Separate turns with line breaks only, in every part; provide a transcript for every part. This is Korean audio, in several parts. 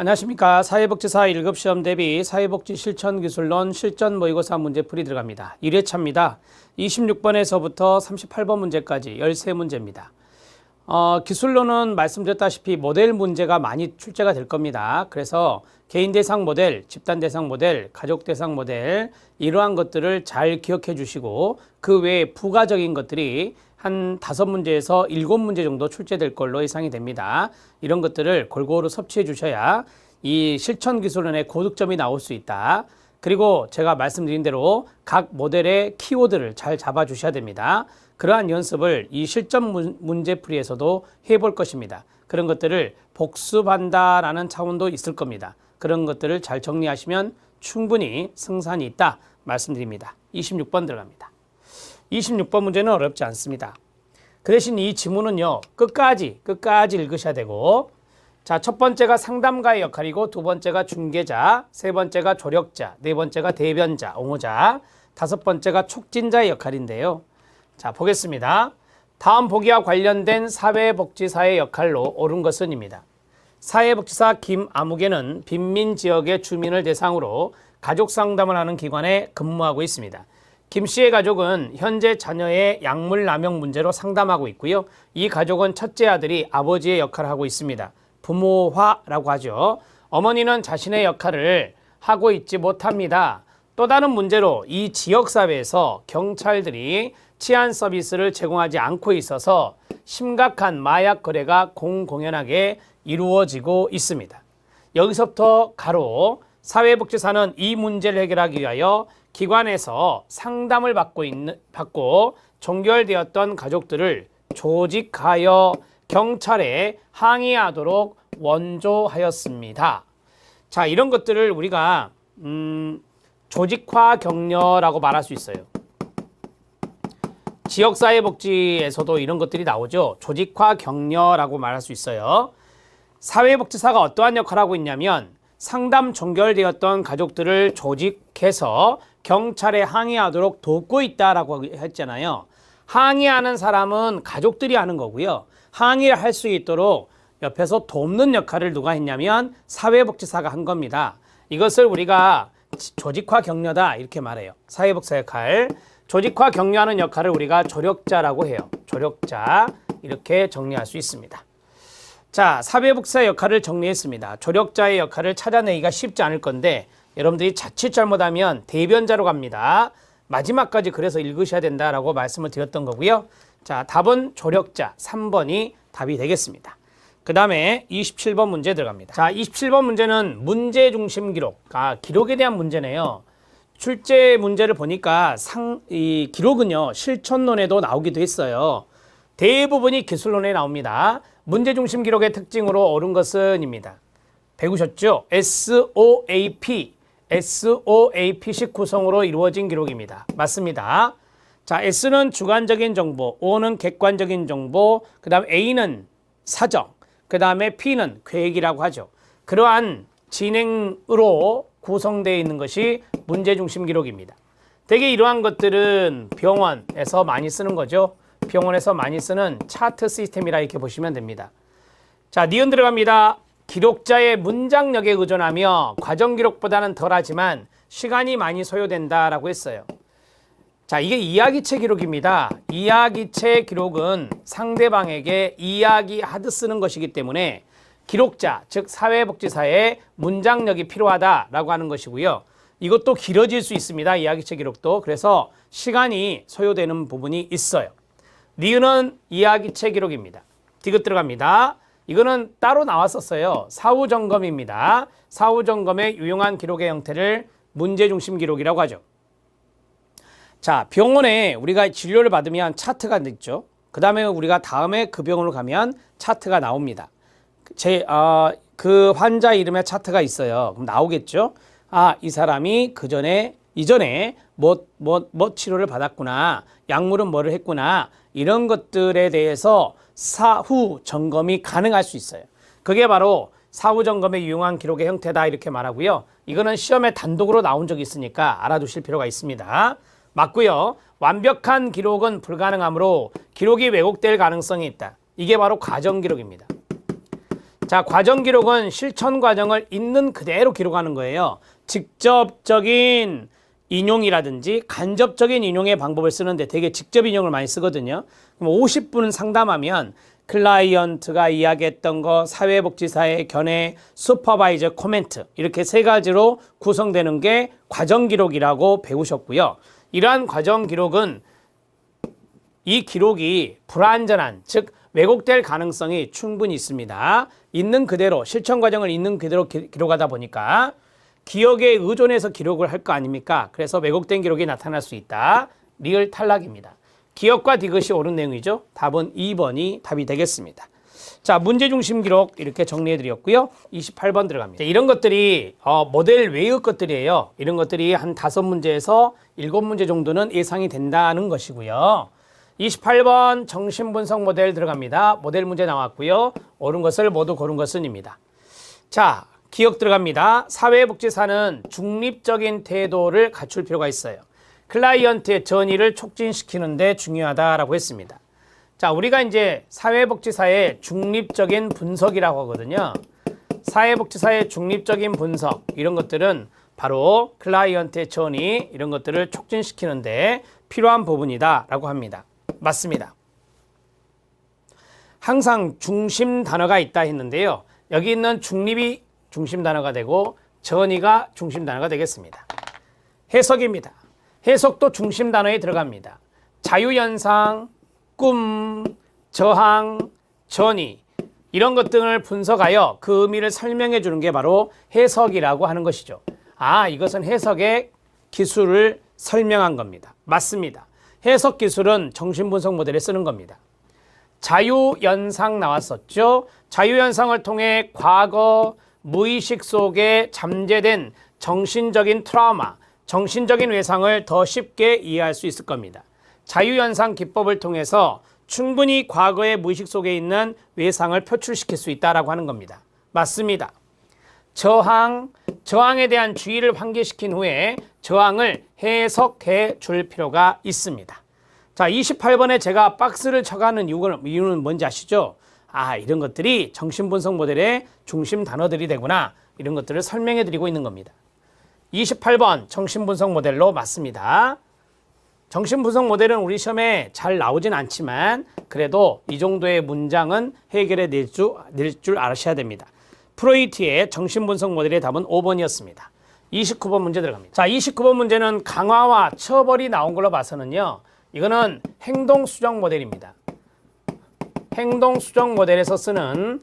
안녕하십니까. 사회복지사 1급 시험 대비 사회복지 실천기술론 실전 모의고사 문제풀이 들어갑니다. 1회차입니다. 26번에서부터 38번 문제까지 13문제입니다. 어, 기술론은 말씀드렸다시피 모델 문제가 많이 출제가 될 겁니다. 그래서 개인 대상 모델, 집단 대상 모델, 가족 대상 모델 이러한 것들을 잘 기억해 주시고 그 외에 부가적인 것들이 한 다섯 문제에서 일곱 문제 정도 출제될 걸로 예상이 됩니다. 이런 것들을 골고루 섭취해 주셔야 이 실천 기술론의 고득점이 나올 수 있다. 그리고 제가 말씀드린 대로 각 모델의 키워드를 잘 잡아 주셔야 됩니다. 그러한 연습을 이 실전 문제풀이에서도 해볼 것입니다. 그런 것들을 복습한다라는 차원도 있을 겁니다. 그런 것들을 잘 정리하시면 충분히 승산이 있다 말씀드립니다. 26번 들어갑니다. 26번 문제는 어렵지 않습니다. 그 대신 이 지문은요. 끝까지 끝까지 읽으셔야 되고 자, 첫 번째가 상담가의 역할이고 두 번째가 중개자, 세 번째가 조력자, 네 번째가 대변자, 옹호자, 다섯 번째가 촉진자의 역할인데요. 자, 보겠습니다. 다음 보기와 관련된 사회복지사의 역할로 옳은 것은입니다. 사회복지사 김아무개는 빈민 지역의 주민을 대상으로 가족 상담을 하는 기관에 근무하고 있습니다. 김 씨의 가족은 현재 자녀의 약물 남용 문제로 상담하고 있고요. 이 가족은 첫째 아들이 아버지의 역할을 하고 있습니다. 부모화라고 하죠. 어머니는 자신의 역할을 하고 있지 못합니다. 또 다른 문제로 이 지역사회에서 경찰들이 치안 서비스를 제공하지 않고 있어서 심각한 마약 거래가 공공연하게 이루어지고 있습니다. 여기서부터 가로 사회복지사는 이 문제를 해결하기 위하여 기관에서 상담을 받고 있는 받고 종결되었던 가족들을 조직하여 경찰에 항의하도록 원조하였습니다. 자, 이런 것들을 우리가 음, 조직화 격려라고 말할 수 있어요. 지역사회복지에서도 이런 것들이 나오죠. 조직화 격려라고 말할 수 있어요. 사회복지사가 어떠한 역할을 하고 있냐면 상담 종결되었던 가족들을 조직해서 경찰에 항의하도록 돕고 있다라고 했잖아요. 항의하는 사람은 가족들이 하는 거고요. 항의를 할 수 있도록 옆에서 돕는 역할을 누가 했냐면 사회복지사가 한 겁니다. 이것을 우리가 조직화 격려다 이렇게 말해요. 사회복사 역할. 조직화 격려하는 역할을 우리가 조력자라고 해요. 조력자 이렇게 정리할 수 있습니다. 자, 사회복사 역할을 정리했습니다. 조력자의 역할을 찾아내기가 쉽지 않을 건데 여러분들이 자칫 잘못하면 대변자로 갑니다. 마지막까지 그래서 읽으셔야 된다라고 말씀을 드렸던 거고요. 자, 답은 조력자 3번이 답이 되겠습니다. 그 다음에 27번 문제 들어갑니다. 자, 27번 문제는 문제 중심 기록, 아, 기록에 대한 문제네요. 출제 문제를 보니까 상, 이 기록은요, 실천론에도 나오기도 했어요. 대부분이 기술론에 나옵니다. 문제 중심 기록의 특징으로 옳은 것은입니다. 배우셨죠? SOAP SOAP식 구성으로 이루어진 기록입니다. 맞습니다. 자, S는 주관적인 정보, O는 객관적인 정보, 그 다음 A는 사정, 그 다음에 P는 계획이라고 하죠. 그러한 진행으로 구성되어 있는 것이 문제중심 기록입니다. 대개 이러한 것들은 병원에서 많이 쓰는 거죠. 병원에서 많이 쓰는 차트 시스템이라 이렇게 보시면 됩니다. 자, 니은 들어갑니다. 기록자의 문장력에 의존하며 과정 기록보다는 덜하지만 시간이 많이 소요된다라고 했어요. 자, 이게 이야기체 기록입니다. 이야기체 기록은 상대방에게 이야기하듯 쓰는 것이기 때문에 기록자, 즉 사회복지사의 문장력이 필요하다라고 하는 것이고요. 이것도 길어질 수 있습니다. 이야기체 기록도. 그래서 시간이 소요되는 부분이 있어요. 니은은 이야기체 기록입니다. 디귿 들어갑니다. 이거는 따로 나왔었어요. 사후 점검입니다. 사후 점검의 유용한 기록의 형태를 문제 중심 기록이라고 하죠. 자, 병원에 우리가 진료를 받으면 차트가 있죠. 그 다음에 우리가 다음에 그 병원으로 가면 차트가 나옵니다. 제, 어, 그 환자 이름의 차트가 있어요. 그럼 나오겠죠? 아, 이 사람이 그 전에, 이전에 뭐, 뭐, 뭐 치료를 받았구나. 약물은 뭐를 했구나. 이런 것들에 대해서 사후 점검이 가능할 수 있어요. 그게 바로 사후 점검에 유용한 기록의 형태다 이렇게 말하고요. 이거는 시험에 단독으로 나온 적이 있으니까 알아두실 필요가 있습니다. 맞고요. 완벽한 기록은 불가능하므로 기록이 왜곡될 가능성이 있다. 이게 바로 과정 기록입니다. 자, 과정 기록은 실천 과정을 있는 그대로 기록하는 거예요. 직접적인 인용이라든지 간접적인 인용의 방법을 쓰는데 되게 직접 인용을 많이 쓰거든요. 그럼 50분 상담하면 클라이언트가 이야기했던 거, 사회복지사의 견해, 슈퍼바이저 코멘트 이렇게 세 가지로 구성되는 게 과정 기록이라고 배우셨고요. 이러한 과정 기록은 이 기록이 불완전한 즉 왜곡될 가능성이 충분히 있습니다. 있는 그대로 실천 과정을 있는 그대로 기록하다 보니까 기억에 의존해서 기록을 할 거 아닙니까? 그래서 왜곡된 기록이 나타날 수 있다. 리을 탈락입니다. 기억과 디귿이 옳은 내용이죠. 답은 2번이 답이 되겠습니다. 자, 문제 중심 기록 이렇게 정리해 드렸고요. 28번 들어갑니다. 이런 것들이 어, 모델 외의 것들이에요. 이런 것들이 한 다섯 문제에서 일곱 문제 정도는 예상이 된다는 것이고요. 28번 정신분석 모델 들어갑니다. 모델 문제 나왔고요. 옳은 것을 모두 고른 것은입니다. 자, 기억 들어갑니다. 사회복지사는 중립적인 태도를 갖출 필요가 있어요. 클라이언트의 전의를 촉진시키는 데 중요하다라고 했습니다. 자, 우리가 이제 사회복지사의 중립적인 분석이라고 하거든요. 사회복지사의 중립적인 분석 이런 것들은 바로 클라이언트의 전의 이런 것들을 촉진시키는 데 필요한 부분이다라고 합니다. 맞습니다. 항상 중심 단어가 있다 했는데요. 여기 있는 중립이 중심 단어가 되고 전이가 중심 단어가 되겠습니다. 해석입니다. 해석도 중심 단어에 들어갑니다. 자유현상, 꿈, 저항, 전이 이런 것 등을 분석하여 그 의미를 설명해 주는 게 바로 해석이라고 하는 것이죠. 아, 이것은 해석의 기술을 설명한 겁니다. 맞습니다. 해석 기술은 정신분석 모델에 쓰는 겁니다. 자유연상 나왔었죠. 자유연상을 통해 과거, 무의식 속에 잠재된 정신적인 트라우마, 정신적인 외상을 더 쉽게 이해할 수 있을 겁니다. 자유연상 기법을 통해서 충분히 과거의 무의식 속에 있는 외상을 표출시킬 수있다고 하는 겁니다. 맞습니다. 저항, 저항에 대한 주의를 환기시킨 후에 저항을 해석해 줄 필요가 있습니다. 자, 28번에 제가 박스를 쳐가는 이유는 뭔지 아시죠? 아, 이런 것들이 정신분석 모델의 중심 단어들이 되구나. 이런 것들을 설명해 드리고 있는 겁니다. 28번 정신분석 모델로 맞습니다. 정신분석 모델은 우리 시험에 잘 나오진 않지만 그래도 이 정도의 문장은 해결해 낼 줄, 낼줄 아셔야 됩니다. 프로이트의 정신분석 모델의 답은 5번이었습니다. 29번 문제 들어갑니다. 자, 29번 문제는 강화와 처벌이 나온 걸로 봐서는요. 이거는 행동수정 모델입니다. 행동 수정 모델에서 쓰는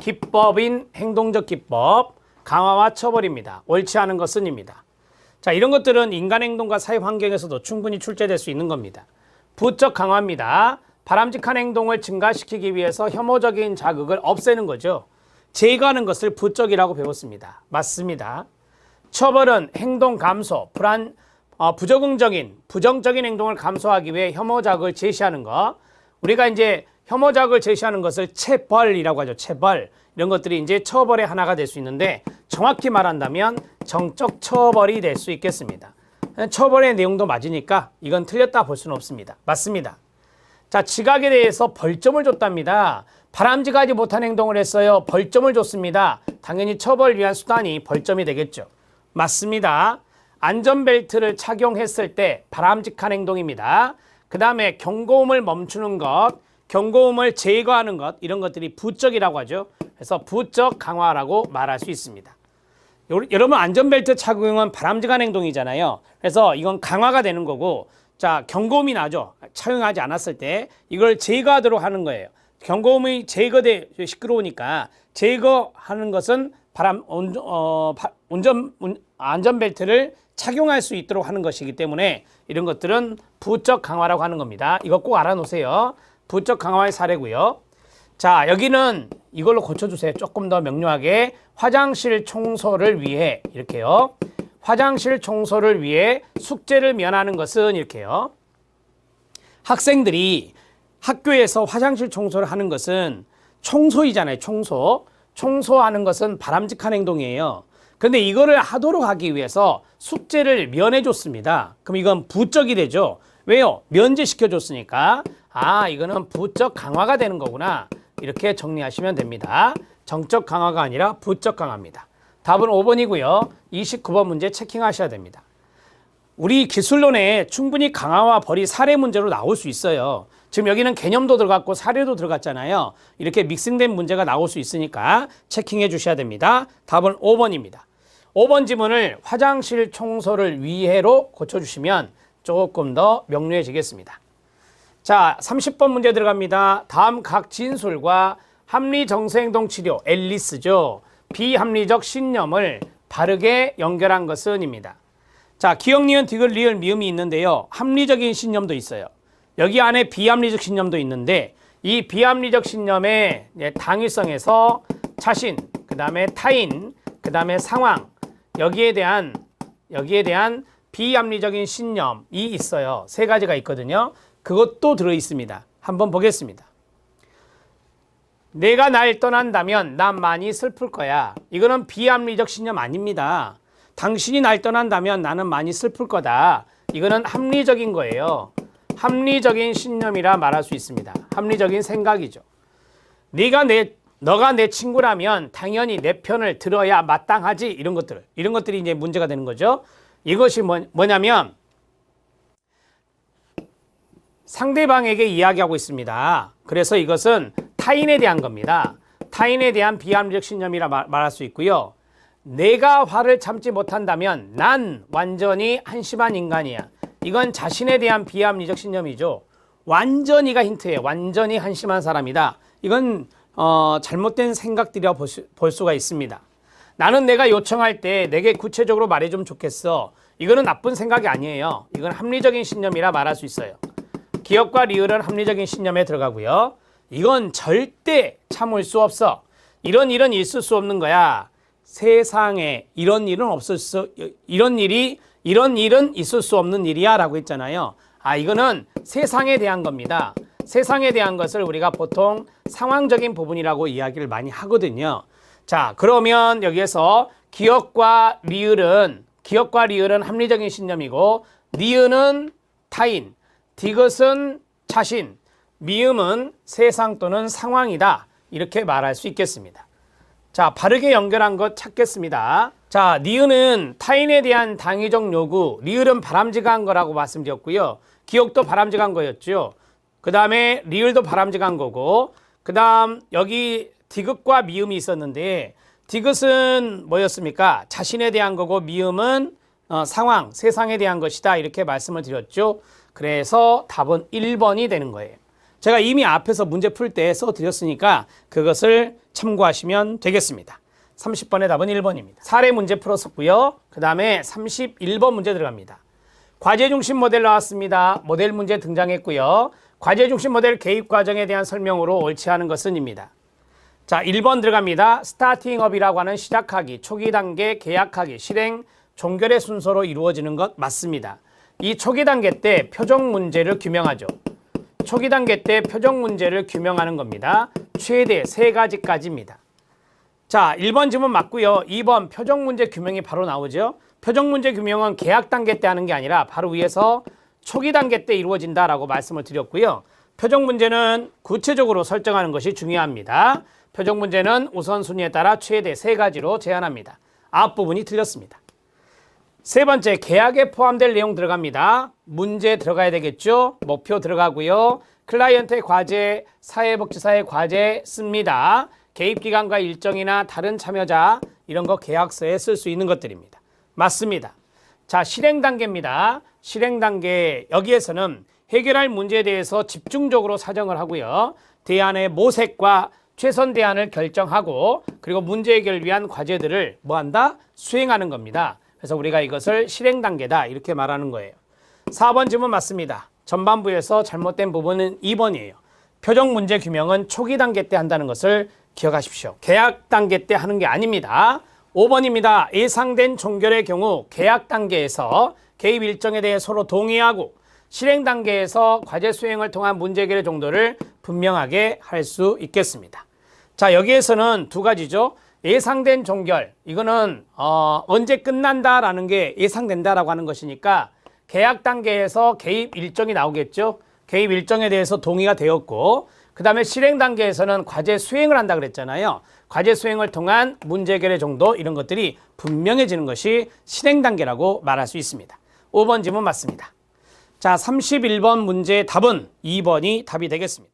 기법인 행동적 기법 강화와 처벌입니다. 옳지 않은 것은입니다. 자 이런 것들은 인간 행동과 사회 환경에서도 충분히 출제될 수 있는 겁니다. 부적 강화입니다. 바람직한 행동을 증가시키기 위해서 혐오적인 자극을 없애는 거죠. 제거하는 것을 부적이라고 배웠습니다. 맞습니다. 처벌은 행동 감소, 불안, 어, 부적응적인, 부정적인 행동을 감소하기 위해 혐오 자극을 제시하는 것. 우리가 이제 혐오작을 제시하는 것을 체벌이라고 하죠. 체벌. 이런 것들이 이제 처벌의 하나가 될 수 있는데 정확히 말한다면 정적 처벌이 될 수 있겠습니다. 처벌의 내용도 맞으니까 이건 틀렸다 볼 수는 없습니다. 맞습니다. 자, 지각에 대해서 벌점을 줬답니다. 바람직하지 못한 행동을 했어요. 벌점을 줬습니다. 당연히 처벌 위한 수단이 벌점이 되겠죠. 맞습니다. 안전벨트를 착용했을 때 바람직한 행동입니다. 그 다음에 경고음을 멈추는 것, 경고음을 제거하는 것 이런 것들이 부적이라고 하죠. 그래서 부적 강화라고 말할 수 있습니다. 여러분 안전벨트 착용은 바람직한 행동이잖아요. 그래서 이건 강화가 되는 거고 자 경고음이 나죠. 착용하지 않았을 때 이걸 제거하도록 하는 거예요. 경고음이 제거돼 시끄러우니까 제거하는 것은 바람 운전, 어, 운전 운, 안전벨트를 착용할 수 있도록 하는 것이기 때문에 이런 것들은 부적 강화라고 하는 겁니다. 이거 꼭 알아놓으세요. 부쩍 강화의 사례고요. 자 여기는 이걸로 고쳐주세요. 조금 더 명료하게 화장실 청소를 위해 이렇게요. 화장실 청소를 위해 숙제를 면하는 것은 이렇게요. 학생들이 학교에서 화장실 청소를 하는 것은 청소이잖아요. 청소. 청소하는 것은 바람직한 행동이에요. 근데 이거를 하도록 하기 위해서 숙제를 면해줬습니다. 그럼 이건 부적이 되죠. 왜요? 면제시켜줬으니까. 아 이거는 부적 강화가 되는 거구나 이렇게 정리하시면 됩니다. 정적 강화가 아니라 부적 강화입니다. 답은 5번이고요. 29번 문제 체킹하셔야 됩니다. 우리 기술론에 충분히 강화와 벌이 사례 문제로 나올 수 있어요. 지금 여기는 개념도 들어갔고 사례도 들어갔잖아요. 이렇게 믹싱된 문제가 나올 수 있으니까 체킹해 주셔야 됩니다. 답은 5번입니다. 5번 지문을 화장실 청소를 위해로 고쳐주시면 조금 더 명료해지겠습니다. 자, 30번 문제 들어갑니다. 다음 각 진술과 합리정서행동 치료, 앨리스죠. 비합리적 신념을 바르게 연결한 것은입니다. 자, 기억, 니은, 디귿, 리을, 미음이 있는데요. 합리적인 신념도 있어요. 여기 안에 비합리적 신념도 있는데 이 비합리적 신념의 예, 당위성에서 자신, 그 다음에 타인, 그 다음에 상황, 여기에 대한, 여기에 대한 비합리적인 신념이 있어요. 세 가지가 있거든요. 그것도 들어 있습니다. 한번 보겠습니다. 내가 날 떠난다면 난 많이 슬플 거야. 이거는 비합리적 신념 아닙니다. 당신이 날 떠난다면 나는 많이 슬플 거다. 이거는 합리적인 거예요. 합리적인 신념이라 말할 수 있습니다. 합리적인 생각이죠. 네가 내 너가 내 친구라면 당연히 내 편을 들어야 마땅하지 이런 것들 이런 것들이 이제 문제가 되는 거죠. 이것이 뭐, 뭐냐면 상대방에게 이야기하고 있습니다. 그래서 이것은 타인에 대한 겁니다. 타인에 대한 비합리적 신념이라 말할 수 있고요. 내가 화를 참지 못한다면 난 완전히 한심한 인간이야. 이건 자신에 대한 비합리적 신념이죠. 완전히가 힌트예요. 완전히 한심한 사람이다. 이건 어, 잘못된 생각들이라 볼, 수, 볼 수가 있습니다. 나는 내가 요청할 때 내게 구체적으로 말해주면 좋겠어. 이거는 나쁜 생각이 아니에요. 이건 합리적인 신념이라 말할 수 있어요. 기업과 리을은 합리적인 신념에 들어가고요. 이건 절대 참을 수 없어. 이런 일은 있을 수 없는 거야. 세상에 이런 일은 없을 수 이런 일이 이런 일은 있을 수 없는 일이야라고 했잖아요. 아 이거는 세상에 대한 겁니다. 세상에 대한 것을 우리가 보통 상황적인 부분이라고 이야기를 많이 하거든요. 자, 그러면 여기에서 기억과 리을은 기억과 리을은 합리적인 신념이고 리을은 타인, 디귿은 자신, 미음은 세상 또는 상황이다. 이렇게 말할 수 있겠습니다. 자, 바르게 연결한 것 찾겠습니다. 자, 니은은 타인에 대한 당위적 요구, 리을은 바람직한 거라고 말씀드렸고요. 기억도 바람직한 거였죠. 그 다음에 리을도 바람직한 거고, 그 다음 여기 디귿과 미음이 있었는데, 디귿은 뭐였습니까? 자신에 대한 거고, 미음은 어, 상황, 세상에 대한 것이다. 이렇게 말씀을 드렸죠. 그래서 답은 1번이 되는 거예요. 제가 이미 앞에서 문제 풀 때 써드렸으니까 그것을 참고하시면 되겠습니다. 30번의 답은 1번입니다. 사례 문제 풀었었고요. 그 다음에 31번 문제 들어갑니다. 과제 중심 모델 나왔습니다. 모델 문제 등장했고요. 과제 중심 모델 개입 과정에 대한 설명으로 옳지 않은 것은입니다. 자, 1번 들어갑니다. 스타팅업이라고 하는 시작하기, 초기 단계, 계약하기, 실행, 종결의 순서로 이루어지는 것 맞습니다. 이 초기 단계 때 표적 문제를 규명하죠. 초기 단계 때 표적 문제를 규명하는 겁니다. 최대 세가지까지입니다 자, 1번 질문 맞고요. 2번 표적 문제 규명이 바로 나오죠. 표적 문제 규명은 계약 단계 때 하는 게 아니라 바로 위에서 초기 단계 때 이루어진다라고 말씀을 드렸고요. 표적 문제는 구체적으로 설정하는 것이 중요합니다. 표적 문제는 우선순위에 따라 최대 세가지로 제한합니다. 앞부분이 틀렸습니다. 세 번째 계약에 포함될 내용 들어갑니다. 문제 들어가야 되겠죠. 목표 들어가고요. 클라이언트의 과제, 사회복지사의 과제 씁니다. 개입기관과 일정이나 다른 참여자 이런 거 계약서에 쓸 수 있는 것들입니다. 맞습니다. 자 실행 단계입니다. 실행 단계 여기에서는 해결할 문제에 대해서 집중적으로 사정을 하고요. 대안의 모색과 최선 대안을 결정하고 그리고 문제 해결 위한 과제들을 뭐한다? 수행하는 겁니다. 그래서 우리가 이것을 실행 단계다 이렇게 말하는 거예요. 4번 질문 맞습니다. 전반부에서 잘못된 부분은 2번이에요. 표정 문제 규명은 초기 단계 때 한다는 것을 기억하십시오. 계약 단계 때 하는 게 아닙니다. 5번입니다. 예상된 종결의 경우 계약 단계에서 개입 일정에 대해 서로 동의하고 실행 단계에서 과제 수행을 통한 문제 해결의 정도를 분명하게 할 수 있겠습니다. 자, 여기에서는 두 가지죠. 예상된 종결 이거는 어, 언제 끝난다라는 게 예상된다라고 하는 것이니까 계약 단계에서 개입 일정이 나오겠죠. 개입 일정에 대해서 동의가 되었고 그 다음에 실행 단계에서는 과제 수행을 한다 그랬잖아요. 과제 수행을 통한 문제 해결의 정도 이런 것들이 분명해지는 것이 실행 단계라고 말할 수 있습니다. 5번 질문 맞습니다. 자, 31번 문제의 답은 2번이 답이 되겠습니다.